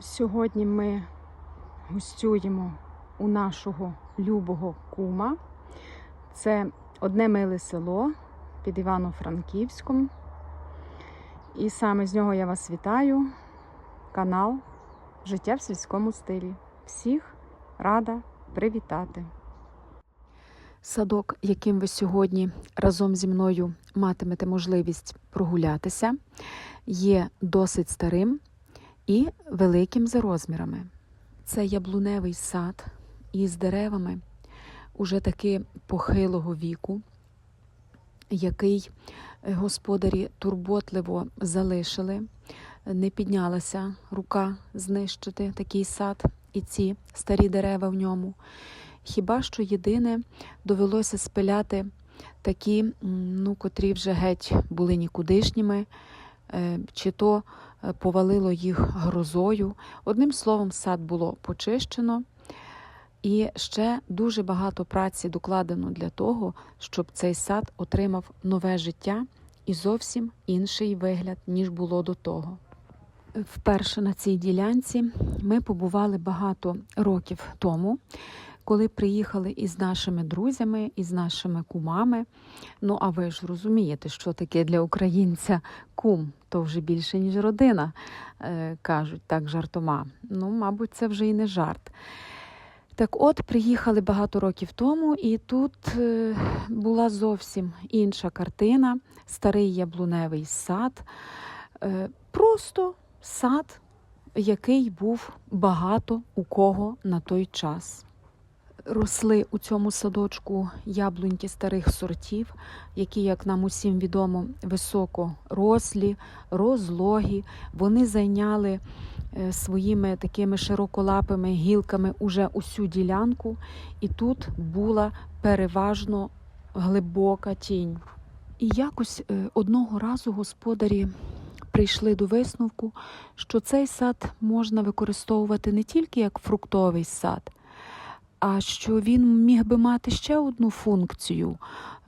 Сьогодні ми гостюємо у нашого любого кума. Це одне миле село під Івано-Франківськом. І саме з нього я вас вітаю. Канал Життя в сільському стилі. Всіх рада привітати. Садок, яким ви сьогодні разом зі мною матимете можливість прогулятися, є досить старим і великим за розмірами. Це яблуневий сад із деревами уже таки похилого віку, який господарі турботливо залишили. Не піднялася рука знищити такий сад і ці старі дерева в ньому. Хіба що єдине довелося спиляти такі, ну, котрі вже геть були нікудишніми, чи то е, повалило їх грозою. Одним словом, сад було почищено, і ще дуже багато праці докладено для того, щоб цей сад отримав нове життя і зовсім інший вигляд, ніж було до того. Вперше на цій ділянці ми побували багато років тому, коли приїхали із нашими друзями, із нашими кумами. Ну, а ви ж розумієте, що таке для українця кум, то вже більше, ніж родина, е, кажуть так жартома. Ну, мабуть, це вже і не жарт. Так от, приїхали багато років тому, і тут е, була зовсім інша картина, старий яблуневий сад. Е, Просто сад, який був багато у кого на той час. Росли у цьому садочку яблуньки старих сортів, які, як нам усім відомо, високо рослі, розлогі. Вони зайняли е, своїми такими широколапими гілками уже усю ділянку, і тут була переважно глибока тінь. І якось е, одного разу господарі прийшли до висновку, що цей сад можна використовувати не тільки як фруктовий сад, а що він міг би мати ще одну функцію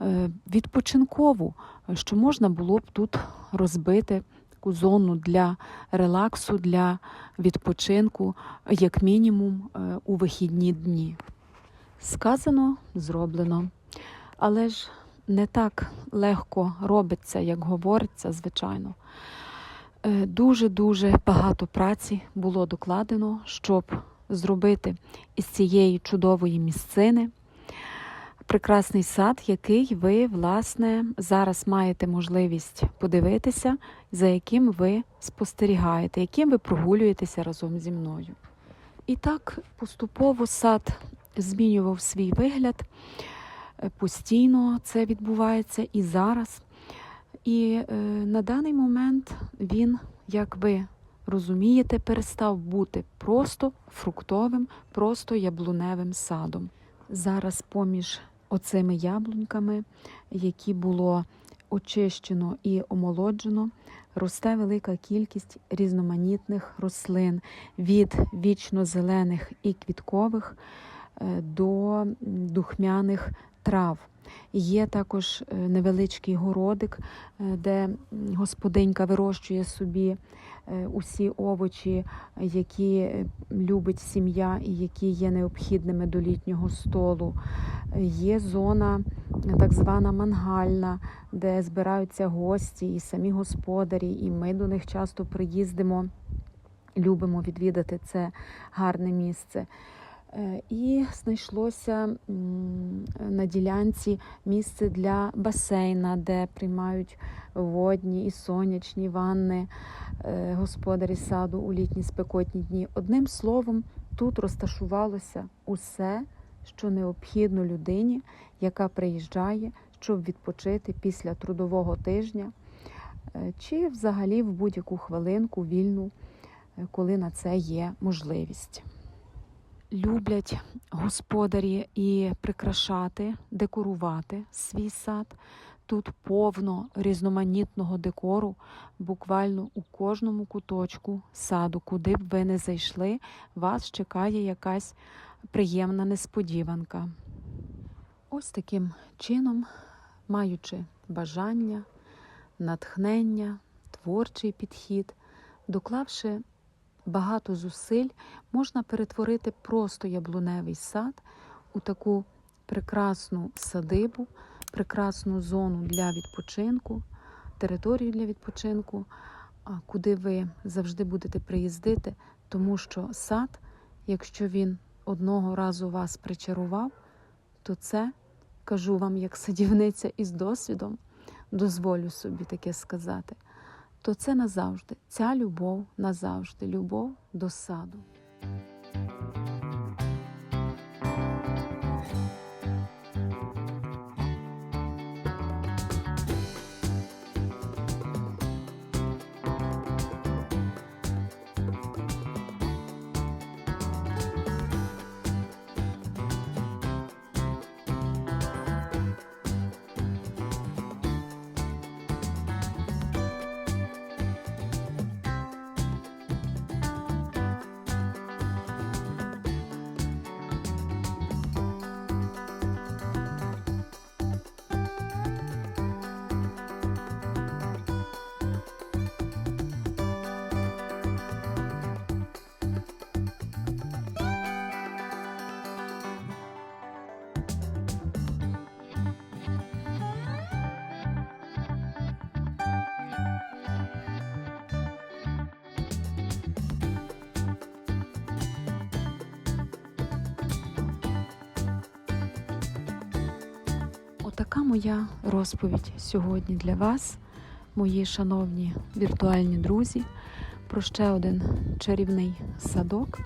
е, відпочинкову, що можна було б тут розбити таку зону для релаксу, для відпочинку, як мінімум е, у вихідні дні. Сказано, зроблено. Але ж не так легко робиться, як говориться, звичайно. Е, Дуже-дуже багато праці було докладено, щоб зробити із цієї чудової місцини прекрасний сад, який ви, власне, зараз маєте можливість подивитися, за яким ви спостерігаєте, яким ви прогулюєтеся разом зі мною. І так поступово сад змінював свій вигляд. Постійно це відбувається і зараз. І е, на даний момент він, як ви розумієте, перестав бути просто фруктовим, просто яблуневим садом. Зараз поміж оцими яблуньками, які було очищено і омолоджено, росте велика кількість різноманітних рослин від вічно-зелених і квіткових до духмяних трав. Є також е, невеличкий городик, е, де господинька вирощує собі е, усі овочі, які любить сім'я і які є необхідними до літнього столу. Є зона так звана мангальна, де збираються гості і самі господарі, і ми до них часто приїздимо, любимо відвідати це гарне місце. Е, І знайшлося на ділянці місце для басейна, де приймають водні і сонячні ванни е, господарі саду у літні спекотні дні. Одним словом, тут розташувалося усе, що необхідно людині, яка приїжджає, щоб відпочити після трудового тижня, е, чи взагалі в будь-яку хвилинку вільну, коли на це є можливість люблять господарі і прикрашати, декорувати свій сад. Тут повно різноманітного декору, буквально у кожному куточку саду, куди б ви не зайшли, вас чекає якась приємна несподіванка. Ось таким чином, маючи бажання, натхнення, творчий підхід, доклавши багато зусиль можна перетворити просто яблуневий сад у таку прекрасну садибу, прекрасну зону для відпочинку, територію для відпочинку, куди ви завжди будете приїздити, тому що сад, якщо він одного разу вас причарував, то це кажу вам як садівниця із досвідом, дозволю собі таке сказати, то це назавжди. Ця любов назавжди, любов до саду. Отака моя розповідь сьогодні для вас, мої шановні віртуальні друзі, про ще один чарівний садок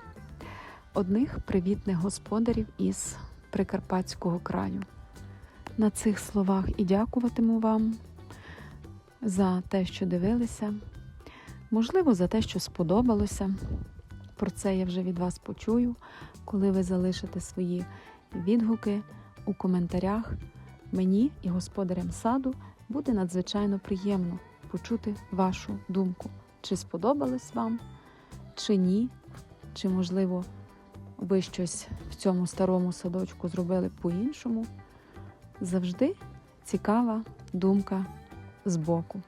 одних привітних господарів із Прикарпатського краю. На цих словах і дякуватиму вам за те, що дивилися, можливо, за те, що сподобалося. Про це я вже від вас почую, коли ви залишите свої відгуки у коментарях. Мені і господарям саду буде надзвичайно приємно почути вашу думку, чи сподобалось вам, чи ні, чи, можливо, ви щось в цьому старому садочку зробили по-іншому. Завжди цікава думка збоку.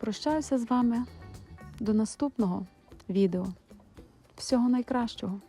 Прощаюся з вами до наступного відео. Всього найкращого!